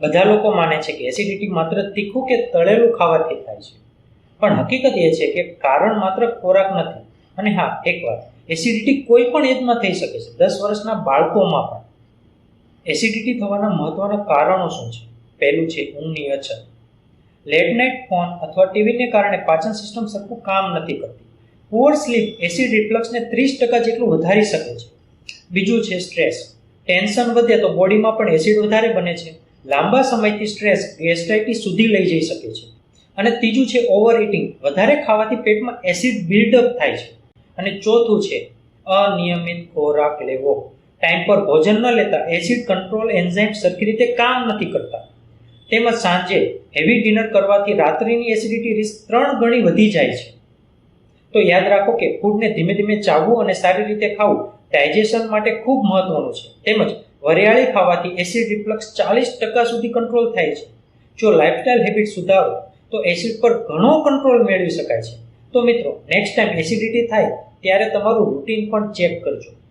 બધા લોકો માને છે કે એસિડિટી માત્ર તીખું કે તળેલું ખાવાથી થાય છે. પણ હકીકત એ છે કે કારણ માત્ર ખોરાક નથી. અને હા, એક વાત એસિડિટી કોઈ પણ એજમાં થઈ શકે છે. દસ વર્ષના બાળકોમાં પણ. એસિડિટી થવાના મહત્વના કારણો શું છે? પહેલું છે ઊંઘની અછત. લેટ નાઇટ ફોન અથવા ટીવીને કારણે પાચન સિસ્ટમ સરખું કામ નથી કરતી. પુઅર સ્લીપ એસિડ રિફ્લક્સને ત્રીસ ટકા જેટલું વધારી શકે છે. બીજું છે સ્ટ્રેસ ટેન્શન વધે તો બોડીમાં પણ એસિડ વધારે બને છે. લાંબા સમયથી સ્ટ્રેસ ગેસ્ટ્રાઇટિસ સુધી લઈ જઈ શકે છે. અને ત્રીજું છે ઓવર ઇટિંગ વધારે ખાવાથી પેટમાં એસિડ બિલ્ડઅપ થાય છે. અને ચોથું છે અનિયમિત ખોરાક લેવો. ટાઈમ પર ભોજન ન લેતા એસિડ કંટ્રોલ એન્ઝાઇમ સરખી રીતે કામ નથી કરતા. તેમજ સાંજે હેવી ડિનર કરવાથી રાત્રિની એસિડિટી રિસ્ક ત્રણ ગણી વધી જાય છે. તો યાદ રાખો કે ફૂડને ધીમે ધીમે ચાવવું અને સારી રીતે ખાવું ડાયજેશન માટે ખૂબ મહત્વનું છે. તેમજ વરિયાળી ખાવાથી એસિડ રિફ્લક્સ ચાલીસ ટકા સુધી કંટ્રોલ થાય છે. જો લાઇફસ્ટાઇલ હેબિટ સુધારો, તો એસિડ પર ઘણો કંટ્રોલ મેળવી શકાય છે. તો મિત્રો નેક્સ્ટ ટાઈમ એસિડિટી થાય, ત્યારે તમારું રૂટીન પણ ચેક કરજો.